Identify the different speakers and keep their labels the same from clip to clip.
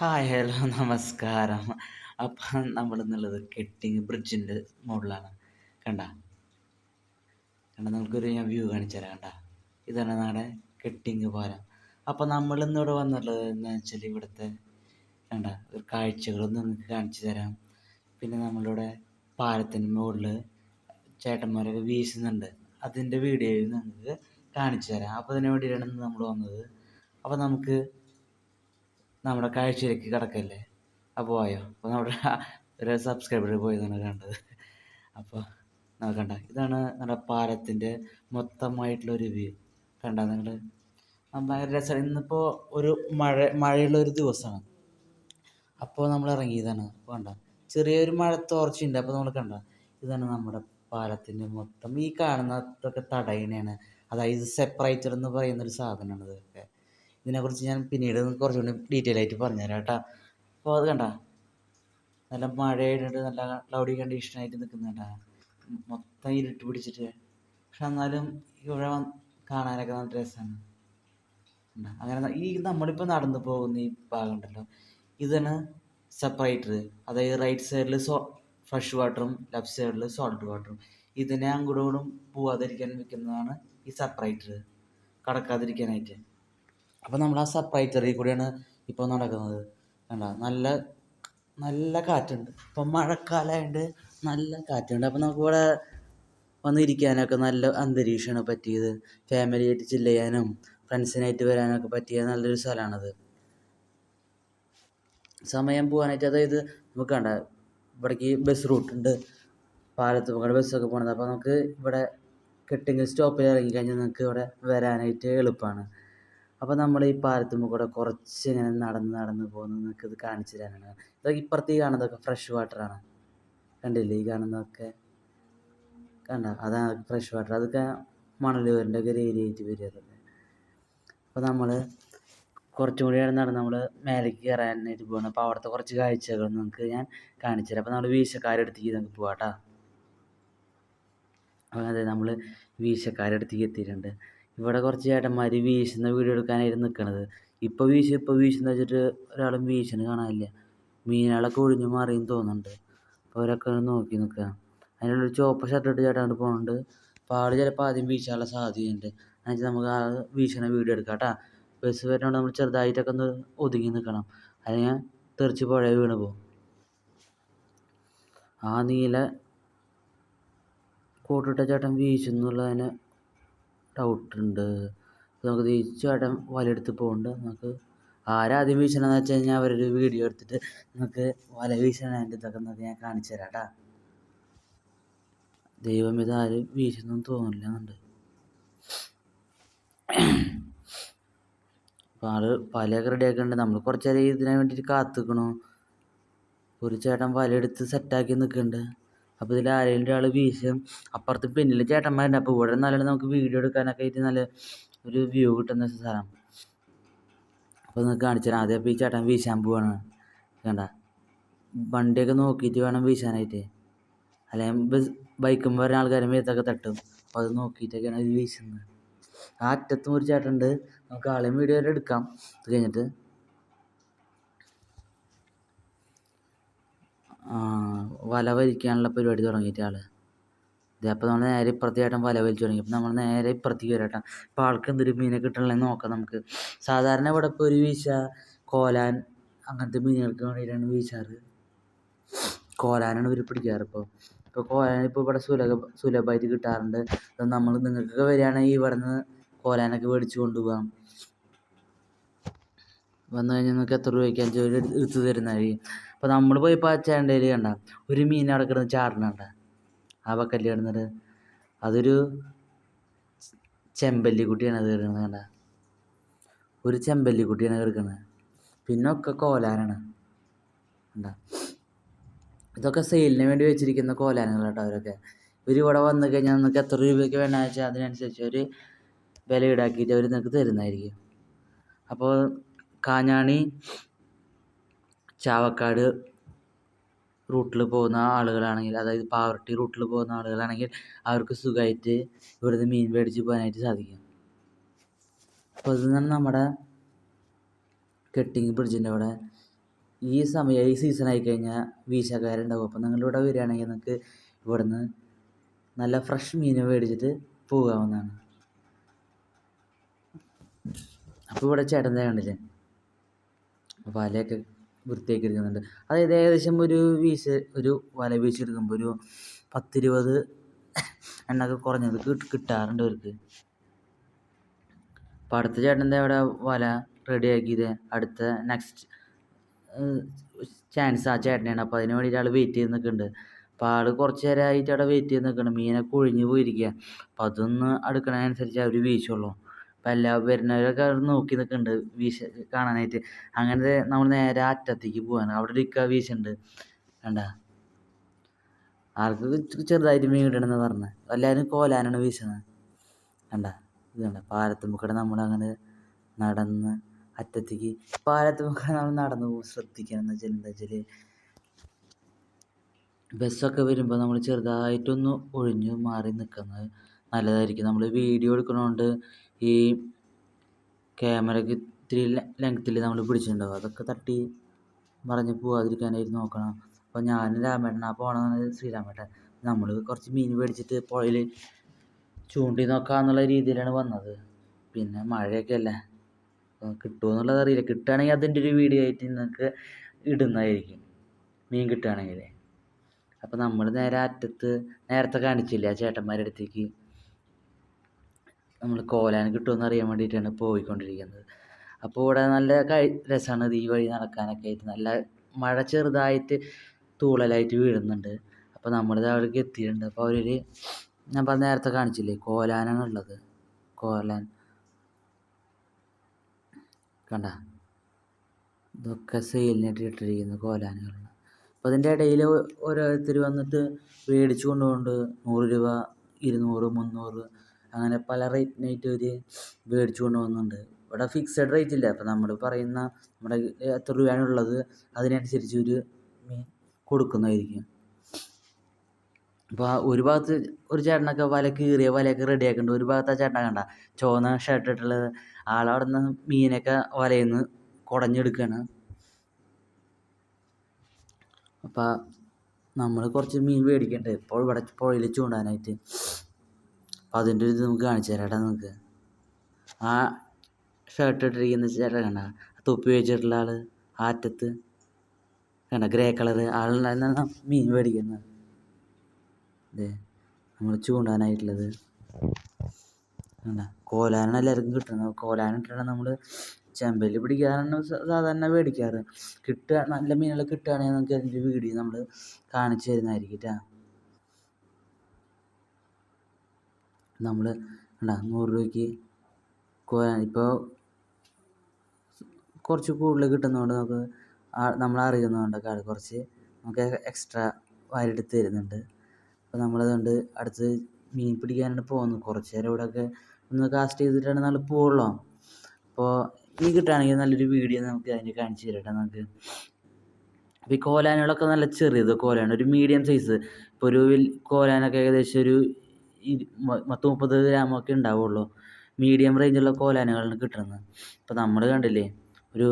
Speaker 1: Hi hello നമസ്കാരം. അപ്പം നമ്മൾ എന്നുള്ളത് കെട്ടിങ് ബ്രിഡ്ജിന്റെ മോഡലാണ്. കണ്ട? കണ്ട നമുക്കൊരു ഞാൻ വ്യൂ കാണിച്ചു തരാം കണ്ട? ഇതാണ് നമ്മുടെ കെട്ടിങ് പാലം. അപ്പോൾ നമ്മളിന്നിവിടെ വന്നുള്ളത് എന്ന് വെച്ചാൽ ഇവിടുത്തെ കണ്ട? ഒരു കാഴ്ചകളൊന്നും നിങ്ങൾക്ക് കാണിച്ചു തരാം. പിന്നെ നമ്മളിവിടെ പാലത്തിന്റെ മുകളിൽ ചേട്ടന്മാരൊക്കെ വീശുന്നുണ്ട്. അതിന്റെ വീഡിയോയിൽ നിങ്ങൾക്ക് കാണിച്ചു തരാം. അപ്പോൾ അതിന് വേണ്ടിയിട്ടാണ് നമ്മൾ വന്നത്. അപ്പോൾ നമുക്ക് നമ്മുടെ കാഴ്ചയിലേക്ക് കിടക്കല്ലേ? അപ്പോൾ പോയോ അപ്പോൾ നമ്മുടെ ഒരു സബ്സ്ക്രൈബർ പോയതാണ് കണ്ടത്. അപ്പോൾ നോക്കണ്ട ഇതാണ് നമ്മുടെ പാലത്തിന്റെ മൊത്തമായിട്ടുള്ള ഒരു വ്യൂ കണ്ട നിങ്ങൾ ഭയങ്കര രസമാണ് ഇന്നിപ്പോൾ ഒരു മഴ മഴയുള്ള ഒരു ദിവസമാണ്. അപ്പോൾ നമ്മൾ ഇറങ്ങിയതാണ് അപ്പോൾ കണ്ട. ചെറിയൊരു മഴ തോർച്ചയുണ്ട്. അപ്പോൾ നമ്മൾ കണ്ട. ഇതാണ് നമ്മുടെ പാലത്തിന്റെ മൊത്തം. ഈ കാണുന്നതൊക്കെ തടയണയാണ്. അതായത് സെപ്പറേറ്റർ എന്ന് പറയുന്നൊരു സാധനമാണ് ഇതൊക്കെ. ഇതിനെക്കുറിച്ച് ഞാൻ പിന്നീട് കുറച്ചുകൂടി ഡീറ്റെയിൽ ആയിട്ട് പറഞ്ഞുതരാം കേട്ടോ. അപ്പോൾ അത് കണ്ട? നല്ല മഴയായിട്ട് നല്ല ക്ലൗഡി കണ്ടീഷനായിട്ട് കേട്ടാ മൊത്തം ഇരുട്ട് പിടിച്ചിട്ട്. പക്ഷെ എന്നാലും ഇവിടെ കാണാനൊക്കെ നല്ല രസമാണ്. അങ്ങനെ ഈ നമ്മളിപ്പോൾ നടന്നു പോകുന്ന ഈ ഭാഗം ഉണ്ടല്ലോ ഇതാണ് സെപ്പറേറ്റർ അതായത് റൈറ്റ് സൈഡിൽ സോ ഫ്രഷ് വാട്ടറും ലെഫ്റ്റ് സൈഡിൽ സോൾട്ട് വാട്ടറും ഇതിനെ അങ്ങോട്ടും പോവാതിരിക്കാൻ വെക്കുന്നതാണ് ഈ സെപ്പറേറ്റർ കടക്കാതിരിക്കാനായിട്ട്. അപ്പോൾ നമ്മൾ ആ സെപ്പറേറ്ററിൽ കൂടിയാണ് ഇപ്പോൾ നടക്കുന്നത്. കണ്ട? നല്ല നല്ല കാറ്റുണ്ട്. ഇപ്പം മഴക്കാലമായതുകൊണ്ട് നല്ല കാറ്റുണ്ട്. അപ്പോൾ നമുക്കിവിടെ വന്നിരിക്കാനൊക്കെ നല്ല അന്തരീക്ഷമാണ് പറ്റിയത്. ഫാമിലിയായിട്ട് ചില്ല് ചെയ്യാനും ഫ്രണ്ട്സിനായിട്ട് വരാനൊക്കെ പറ്റിയ നല്ലൊരു സ്ഥലമാണത്. സമയം പോകാനായിട്ട് അതായത് നമുക്ക് കണ്ട? ഇവിടേക്ക് ബസ് റൂട്ടുണ്ട് പാലത്ത് കൂടെ ബസ്സൊക്കെ പോകണത് അപ്പോൾ നമുക്ക് ഇവിടെ കെട്ടിങ്ങൽ സ്റ്റോപ്പിൽ ഇറങ്ങി കഴിഞ്ഞാൽ നിങ്ങൾക്ക് ഇവിടെ വരാനായിട്ട് എളുപ്പമാണ്. അപ്പോൾ നമ്മൾ ഈ പാലത്തുമ്മ കൂടെ കുറച്ച് ഇങ്ങനെ നടന്ന് നടന്ന് പോകുന്നു നിങ്ങൾക്ക് ഇത് കാണിച്ചു തരാനാണ്. ഇതൊക്കെ ഇപ്പുറത്ത് ഈ കാണുന്നതൊക്കെ ഫ്രഷ് വാട്ടറാണ് കണ്ടില്ലേ ഈ കാണുന്നതൊക്കെ? കണ്ട? അതാണ് ഫ്രഷ് വാട്ടർ അതൊക്കെ മണലൂരിന്റെ ഒക്കെ ഒരു ഏരിയ ആയിട്ട് വരും അതൊക്കെ. അപ്പോൾ നമ്മൾ കുറച്ചും കൂടി നടന്നാണ് നമ്മൾ മേലേക്ക് കയറാനായിട്ട് പോകണം അപ്പോൾ അവിടുത്തെ കുറച്ച് കാഴ്ചകൾ നിങ്ങൾക്ക് ഞാൻ കാണിച്ചു തരാം. അപ്പോൾ നമ്മൾ വീശക്കാരെടുത്തേക്ക് നമുക്ക് പോകാം കേട്ടോ അതെ നമ്മൾ വീശക്കാരെടുത്തേക്ക് എത്തിയിട്ടുണ്ട്. ഇവിടെ കുറച്ച് ചേട്ടന്മാർ വീശുന്ന വീഡിയോ എടുക്കാനായിരുന്നു നിൽക്കണത് ഇപ്പോൾ വീശു ഇപ്പോൾ വീശുന്ന വെച്ചിട്ട് ഒരാളും വീശുന്നത് കാണാനില്ല. മീനുകളൊക്കെ ഒഴിഞ്ഞു മാറിയെന്ന് തോന്നുന്നുണ്ട്. അവരൊക്കെ നോക്കി നിൽക്കുക അതിനുള്ളൊരു ചുവപ്പ് ഷർട്ട് ഇട്ട് ചേട്ടൻ അങ്ങോട്ട് പോകുന്നുണ്ട് അപ്പോൾ ആൾ ചിലപ്പോൾ ആദ്യം വീശാനുള്ള സാധ്യതയുണ്ട്. എന്നുവെച്ചാൽ നമുക്ക് ആ വീശണ വീഡിയോ എടുക്കാം കേട്ടോ. ബസ് വരുന്നതുകൊണ്ട് നമ്മൾ ചെറുതായിട്ടൊക്കെ ഒന്ന് ഒതുങ്ങി നിൽക്കണം അല്ലെങ്കിൽ തെറിച്ച് പുഴ വീണ് പോകും ആ നീല കൂട്ടിട്ട ചേട്ടൻ വീശുന്നുള്ളതിന് ഡൗട്ടുണ്ട് നമുക്ക് തിരിച്ചു ചേട്ടൻ വലയെടുത്ത് പോകണ്ട. നമുക്ക് ആരാദ്യം വീശണമെന്ന് വെച്ച് കഴിഞ്ഞാൽ അവരൊരു വീഡിയോ എടുത്തിട്ട് നമുക്ക് വല വീശണതിന്റെ ഇതൊക്കെ നമുക്ക് ഞാൻ കാണിച്ചു തരാം കേട്ടോ ദൈവം ഇത് ആരും വീശുന്നൊന്നും തോന്നില്ല എന്നുണ്ട്. അപ്പോൾ ആൾ വലയൊക്കെ റെഡിയാക്കുന്നുണ്ട് നമ്മൾ കുറച്ച് നേരം ഇതിന് വേണ്ടിയിട്ട് കാത്തിക്കണു. ഒരു ചേട്ടൻ വലയെടുത്ത് സെറ്റാക്കി നിൽക്കുന്നുണ്ട് അപ്പോൾ ഇതിൽ ആരെങ്കിലും ഒരാൾ വീശും അപ്പുറത്ത് പിന്നിൽ ചേട്ടന്മാരുണ്ട്. അപ്പോൾ ഇവിടെ നല്ല നമുക്ക് വീഡിയോ എടുക്കാനൊക്കെ ആയിട്ട് നല്ല ഒരു വ്യൂ കിട്ടുന്ന സ്ഥലം. അപ്പോൾ നിങ്ങൾക്ക് കാണിച്ചു തരാം അപ്പോൾ ഈ ചേട്ടൻ വീശാൻ പോവാണ്. കണ്ട? വണ്ടിയൊക്കെ നോക്കിയിട്ട് വേണം വീശാനായിട്ട്. അല്ലെങ്കിൽ ബസ് ബൈക്കും വരുന്ന ആൾക്കാരെ മേത്തൊക്കെ തട്ടും. അപ്പോൾ അത് നോക്കിയിട്ടൊക്കെയാണ് അത് വീശുന്നത്. ആ അറ്റത്തും ഒരു ചേട്ടനുണ്ട്. നമുക്ക് ആളെയും വീഡിയോ എടുക്കാം. ഇത് കഴിഞ്ഞിട്ട് വല വലിക്കാനുള്ള പരിപാടി തുടങ്ങിയിട്ട് ഇത് അപ്പോൾ നമ്മൾ നേരെ ഇപ്പുറത്തെ ചേട്ടൻ വല വലിച്ചു തുടങ്ങി. അപ്പോൾ നമ്മൾ നേരെ ഇപ്പുറത്തേക്ക് വരാം അപ്പോൾ ആൾക്ക് എന്തൊരു മീനെ കിട്ടണമെന്ന് നോക്കാം നമുക്ക്. സാധാരണ ഇവിടെ ഇപ്പോൾ ഒരു വീശ കോലാൻ അങ്ങനത്തെ മീനുകൾക്ക് വേണ്ടിയിട്ടാണ് വീശാറ്. കോലാനാണ് ഇവർ പിടിക്കാറ് ഇപ്പോൾ ഇപ്പോൾ കോലാൻ ഇപ്പോൾ ഇവിടെ സുലഭ സുലഭമായിട്ട് കിട്ടാറുണ്ട്. അപ്പം നമ്മൾ നിങ്ങൾക്കൊക്കെ വരികയാണെങ്കിൽ ഇവിടെ നിന്ന് കോലാനൊക്കെ മേടിച്ച് കൊണ്ടുപോകാം. വന്നു കഴിഞ്ഞാൽ നിങ്ങൾക്ക് എത്ര രൂപയ്ക്ക് അഞ്ച് എടുത്തു എടുത്ത് തരുന്നതായിരിക്കും അപ്പോൾ നമ്മൾ പോയി ചേട്ടന്റെ കണ്ട ഒരു മീൻ അവിടെ കിടന്ന് ചാടണണ്ട ആ പക്കല്ല് കിടന്നിട്ട് അതൊരു ചെമ്പല്ലിക്കുട്ടിയാണ് അത് കിടക്കുന്നത് കണ്ട. ഒരു ചെമ്പല്ലിക്കുട്ടിയാണ് കിടക്കുന്നത് പിന്നെ ഒക്കെ കോലാനാണ്. കണ്ട. ഇതൊക്കെ സെയിലിന് വേണ്ടി വെച്ചിരിക്കുന്ന കോലാനങ്ങൾ കേട്ടോ അവരൊക്കെ. ഇവർ ഇവിടെ വന്നു കഴിഞ്ഞാൽ നിങ്ങൾക്ക് എത്ര രൂപയ്ക്ക് വേണമെന്ന് വെച്ചാൽ അതിനനുസരിച്ച് ഒരു വില ഈടാക്കിയിട്ട് അവർ നിങ്ങൾക്ക് തരുന്നതായിരിക്കും. അപ്പോൾ കാഞ്ഞാണി ചാവക്കാട് റൂട്ടിൽ പോകുന്ന ആളുകളാണെങ്കിൽ അതായത് പാവർട്ടി റൂട്ടിൽ പോകുന്ന ആളുകളാണെങ്കിൽ അവർക്ക് സുഖമായിട്ട് ഇവിടുന്ന് മീൻ മേടിച്ച് പോകാനായിട്ട് സാധിക്കും. അപ്പോൾ ഇത് നമ്മുടെ കെട്ടിങ് ബ്രിഡ്ജിന്റെ അവിടെ ഈ സമയം ഈ സീസൺ ആയി കഴിഞ്ഞാൽ വീശക്കാരുണ്ടാവും. അപ്പോൾ നിങ്ങളിവിടെ വരികയാണെങ്കിൽ നിങ്ങൾക്ക് ഇവിടുന്ന് നല്ല ഫ്രഷ് മീൻ മേടിച്ചിട്ട് പോകാവുന്നതാണ്. അപ്പോൾ ഇവിടെ ചേട്ടൻ കണ്ടില്ലേ? അപ്പോൾ വലയൊക്കെ വൃത്തിയാക്കി എടുക്കുന്നുണ്ട് അതായത് ഏകദേശം ഒരു വീശ് ഒരു വല വീശെടുക്കുമ്പോൾ ഒരു പത്തിരുപത് എണ്ണൊക്കെ കുറഞ്ഞത് കിട്ടാറുണ്ട് അവർക്ക് അപ്പം അടുത്ത ചേട്ടന്റെ അവിടെ വല റെഡിയാക്കിയത് അടുത്ത നെക്സ്റ്റ് ചാൻസ് ആ ചേട്ടനാണ് അപ്പോൾ അതിന് വേണ്ടിയിട്ട് ആൾ വെയിറ്റ് ചെയ്ത് നിൽക്കുന്നുണ്ട്. അപ്പോൾ ആൾ കുറച്ച് നേരമായിട്ട് അവിടെ വെയിറ്റ് ചെയ്ത് നിൽക്കുന്നുണ്ട്. മീനൊക്കെ ഒഴിഞ്ഞു പോയിരിക്കുക അപ്പോൾ അതൊന്ന് അടുക്കണതനുസരിച്ച് അവർ വീശുള്ളൂ. അപ്പോൾ എല്ലാ വരുന്നവരൊക്കെ അവിടെ നോക്കി നിൽക്കുന്നുണ്ട് വീശ കാണാനായിട്ട്. അങ്ങനെ നമ്മൾ നേരെ അറ്റത്തേക്ക് പോവാണ്. അവിടെ ഒരു വീശുന്നുണ്ട് കണ്ട? ആൾക്ക് ചെറുതായിട്ട് മീൻ കിട്ടണമെന്ന് പറഞ്ഞത് എല്ലാവരും കോലാനാണ് വീശുന്നത് കണ്ട? ഇത് കണ്ട? നമ്മളങ്ങനെ നടന്ന് അറ്റത്തേക്ക് പാലത്തുമ്പക്കടെ നമ്മൾ നടന്നു പോകും ശ്രദ്ധിക്കണം എന്ന് വെച്ചാൽ എന്താ വെച്ചാൽ ബസ്സൊക്കെ വരുമ്പോൾ നമ്മൾ ചെറുതായിട്ടൊന്ന് ഒഴിഞ്ഞു മാറി നിൽക്കുന്നത് നല്ലതായിരിക്കും. നമ്മൾ വീഡിയോ എടുക്കണോണ്ട് ഈ ക്യാമറയ്ക്ക് ഇത്തിരി ലെങ്ത്തിൽ നമ്മൾ പിടിച്ചിട്ടുണ്ടാവും. അതൊക്കെ തട്ടി മറിഞ്ഞ് പോവാതിരിക്കാനായിട്ട് നോക്കണം. അപ്പോൾ ഞാനും രാമേട്ടൻ ആ പോകണമെന്ന് ശ്രീരാമേട്ടൻ നമ്മൾ കുറച്ച് മീൻ മേടിച്ചിട്ട് പുഴയിൽ ചൂണ്ടി നോക്കാമെന്നുള്ള രീതിയിലാണ് വന്നത്. പിന്നെ മഴയൊക്കെ അല്ലേ? കിട്ടുമോ എന്നുള്ളത് അറിയില്ല. കിട്ടുകയാണെങ്കിൽ അതിന്റെ ഒരു വീഡിയോ ആയിട്ട് നിങ്ങൾക്ക് ഇടുന്നതായിരിക്കും. മീൻ കിട്ടുകയാണെങ്കിൽ അപ്പോൾ നമ്മൾ നേരെ അറ്റത്ത് നേരത്തെ കാണിച്ചില്ല ആ ചേട്ടന്മാരുടെ അടുത്തേക്ക് നമ്മൾ കോലാൻ കിട്ടുമെന്ന് അറിയാൻ വേണ്ടിയിട്ടാണ് പോയിക്കൊണ്ടിരിക്കുന്നത്. അപ്പോൾ ഇവിടെ നല്ല രസമാണ് ഈ വഴി നടക്കാനൊക്കെ ആയിട്ട്. നല്ല മഴ ചെറുതായിട്ട് തൂളലായിട്ട് വീഴുന്നുണ്ട്. അപ്പോൾ നമ്മളിത് അവിടേക്ക് എത്തിയിട്ടുണ്ട്. അപ്പോൾ അവരൊരു ഞാൻ പറഞ്ഞ നേരത്തെ കാണിച്ചില്ലേ കോലാനാണ് ഉള്ളത്. കോലാൻ. കണ്ട? ഇതൊക്കെ സെയിലിനായിട്ട് ഇട്ടിരിക്കുന്ന കോലാനുകളാണ് അപ്പോൾ അതിന്റെ ഇടയിൽ ഓരോരുത്തർ വന്നിട്ട് മേടിച്ചു കൊണ്ടുപോകുന്നുണ്ട്. നൂറ് രൂപ ഇരുന്നൂറ് മുന്നൂറ്. അങ്ങനെ പല റേറ്റിനായിട്ട് അവർ മേടിച്ചു കൊണ്ടുപോകുന്നുണ്ട് ഇവിടെ ഫിക്സഡ് റേറ്റ് ഇല്ല. അപ്പം നമ്മൾ പറയുന്ന നമ്മുടെ എത്ര രൂപയാണുള്ളത് അതിനനുസരിച്ച് ഒരു മീൻ കൊടുക്കുന്നതായിരിക്കും. അപ്പോൾ ഒരു ഭാഗത്ത് ഒരു ചേട്ടനൊക്കെ വല കീറിയ വലയൊക്കെ റെഡിയാക്കുന്നുണ്ട് ഒരു ഭാഗത്ത് ആ ചേട്ടനെ കണ്ട. ചുവന്ന ഷർട്ട് ഇട്ടുള്ളത് ആളവിടെ നിന്ന് മീനൊക്കെ വലയിൽ നിന്ന് കുടഞ്ഞെടുക്കുകയാണ് അപ്പോൾ നമ്മൾ കുറച്ച് മീൻ മേടിക്കണ്ടേ? ഇപ്പോൾ ഇവിടെ പുഴയിൽ ചൂണ്ടാനായിട്ട്. അപ്പം അതിന്റെ ഒരു ഇത് നമുക്ക് കാണിച്ചു തരാം നമുക്ക്. ആ ഷർട്ട് ഇട്ടിരിക്കുന്ന ചേട്ടൻ കണ്ട? തൊപ്പി വെച്ചിട്ടുള്ള ആൾ ആറ്റത്ത് കണ്ട? ഗ്രേ കളറ് ആളുണ്ടായിരുന്ന മീൻ മേടിക്കുന്നത് അതെ നമ്മൾ ചൂണ്ടാനായിട്ടുള്ളത്. കണ്ട? കോലാനാണ് എല്ലാവർക്കും കിട്ടുന്നത്. കോലാന ഇട്ടാണ് നമ്മൾ ചെമ്പല്ലി പിടിക്കാറാണ് സാധാരണ മേടിക്കാറ്. കിട്ടുക നല്ല മീനുകൾ കിട്ടുകയാണെങ്കിൽ നമുക്ക് അതിന്റെ വീഡിയോ നമ്മൾ കാണിച്ചു തരുന്നതായിരിക്കും കേട്ടോ നമ്മൾ കണ്ടോ നൂറ് രൂപയ്ക്ക് ഇപ്പോൾ കുറച്ച് കൂടുതൽ കിട്ടുന്നതുകൊണ്ട് നമുക്ക് നമ്മൾ അറിയുന്നതുകൊണ്ടൊക്കെ ആൾ കുറച്ച് നമുക്ക് എക്സ്ട്രാ വാരിയെടുത്ത് തരുന്നുണ്ട്. അപ്പോൾ നമ്മളതുകൊണ്ട് അടുത്ത് മീൻ പിടിക്കാനാണ് പോകുന്നത് കുറച്ച് നേരം ഇവിടെയൊക്കെ ഒന്ന് കാസ്റ്റ് ചെയ്തിട്ടാണ് നമ്മൾ പോവുള്ളൂ. അപ്പോൾ മീൻ കിട്ടുകയാണെങ്കിൽ നല്ലൊരു വീഡിയോ നമുക്ക് അതിന് കാണിച്ചു തരട്ടെ നമുക്ക്. അപ്പോൾ ഈ കോലാനുകളൊക്കെ നല്ല ചെറിയത് കോലാണ് ഒരു മീഡിയം സൈസ് ഇപ്പോൾ ഒരു കോലാനൊക്കെ ഏകദേശം ഒരു പത്ത് മുപ്പത് ഗ്രാമൊക്കെ ഉണ്ടാവുള്ളൂ. മീഡിയം റേഞ്ചുള്ള കോലാനകളാണ് കിട്ടുന്നത്. ഇപ്പം നമ്മൾ കണ്ടില്ലേ ഒരു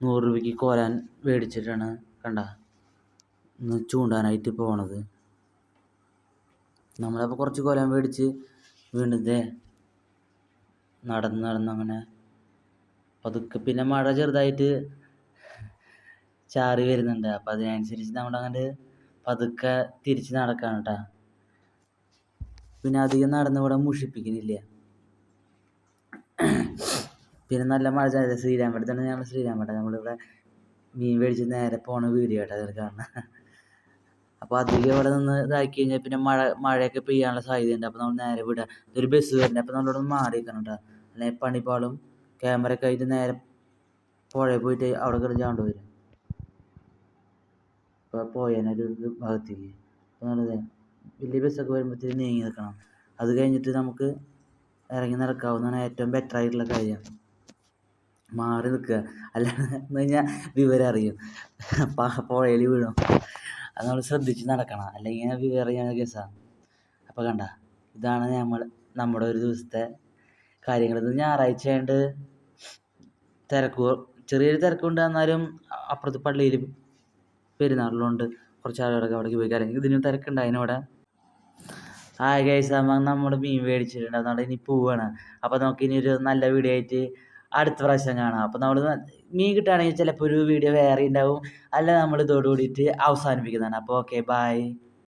Speaker 1: നൂറ് രൂപയ്ക്ക് കോലാൻ മേടിച്ചിട്ടാണ് കണ്ട ഇന്ന് ചൂണ്ടാനായിട്ട് പോണത്. നമ്മളപ്പോൾ കുറച്ച് കോലാൻ മേടിച്ച് വീണ്ടും നടന്ന് നടന്ന് അങ്ങനെ പതുക്കെ പിന്നെ മഴ ചെറുതായിട്ട് ചാറി വരുന്നുണ്ട്. അപ്പം അതിനനുസരിച്ച് നമ്മളങ്ങനെ പതുക്കെ തിരിച്ച് നടക്കാണ് കേട്ടോ പിന്നെ അധികം നടന്ന് ഇവിടെ മുഷിപ്പിക്കുന്നില്ല. പിന്നെ നല്ല മഴ ചായ ശ്രീരാമപട്ടത്താണ് ഞങ്ങൾ ശ്രീരാമേട്ട നമ്മളിവിടെ മീൻ മേടിച്ച് നേരെ പോണ വീഡിയോ കേട്ടോ അതിൽ കാണുന്നത് അപ്പോൾ അധികം ഇവിടെ നിന്ന് ഇതാക്കി കഴിഞ്ഞാൽ പിന്നെ മഴ മഴയൊക്കെ പെയ്യാനുള്ള സാധ്യതയുണ്ട്. അപ്പോൾ നമ്മൾ നേരെ വിടുക ഇതൊരു ബസ് വരുന്നത് അപ്പോൾ നമ്മളോട് മാറി നിൽക്കണം കേട്ടോ അല്ലെങ്കിൽ പണിപ്പാളും ക്യാമറ ഒക്കെ ആയിട്ട് നേരെ പുഴയിൽ പോയിട്ട് അവിടെ കിടന്ന് ചാണ്ട് വരും. അപ്പോൾ പോയാനൊരു ഭാഗത്തേക്ക് അപ്പോൾ നമ്മളത് വലിയ ബസ്സൊക്കെ വരുമ്പോഴത്തേക്ക് നീങ്ങി നിൽക്കണം. അത് കഴിഞ്ഞിട്ട് നമുക്ക് ഇറങ്ങി നടക്കാവുന്നതാണ് ഏറ്റവും ബെറ്റർ ആയിട്ടുള്ള കാര്യം. മാറി നിൽക്കുക. അല്ലാതെ എന്ന് കഴിഞ്ഞാൽ വിവരം അറിയും. പുഴയിൽ വീഴും അത് നമ്മൾ ശ്രദ്ധിച്ച് നടക്കണം. അല്ലെങ്കിൽ വിവരം അറിയാൻ കേസാണ് അപ്പോൾ കണ്ട ഇതാണ് നമ്മൾ നമ്മുടെ ഒരു ദിവസത്തെ കാര്യങ്ങൾ. ഇത് ഞായറാഴ്ച ആയതുകൊണ്ട് തിരക്ക് ചെറിയൊരു തിരക്കുണ്ട്. എന്നാലും അപ്പുറത്ത് പള്ളിയിൽ പെരുന്നാളിലുണ്ട്. കുറച്ച് ആളുകളൊക്കെ അവിടേക്ക് പോയി അല്ലെങ്കിൽ ഇതിനും തിരക്കുണ്ടായിരുന്നു അവിടെ? ഹായ് ഗൈസ് നമ്മൾ നമ്മൾ മീൻ മേടിച്ചിട്ടുണ്ട്. അതുകൊണ്ട് ഇനി പോവാണ്. അപ്പോൾ നമുക്ക് ഇനി ഒരു നല്ല വീഡിയോ ആയിട്ട് അടുത്ത പ്രാവശ്യം കാണാം. അപ്പോൾ നമ്മൾ മീൻ കിട്ടുകയാണെങ്കിൽ ചിലപ്പോൾ ഒരു വീഡിയോ വേറെ ഉണ്ടാവും. അല്ല നമ്മൾ ഇതോടുകൂടിയിട്ട് അവസാനിപ്പിക്കുന്നതാണ്. അപ്പോൾ ഓക്കെ ബൈ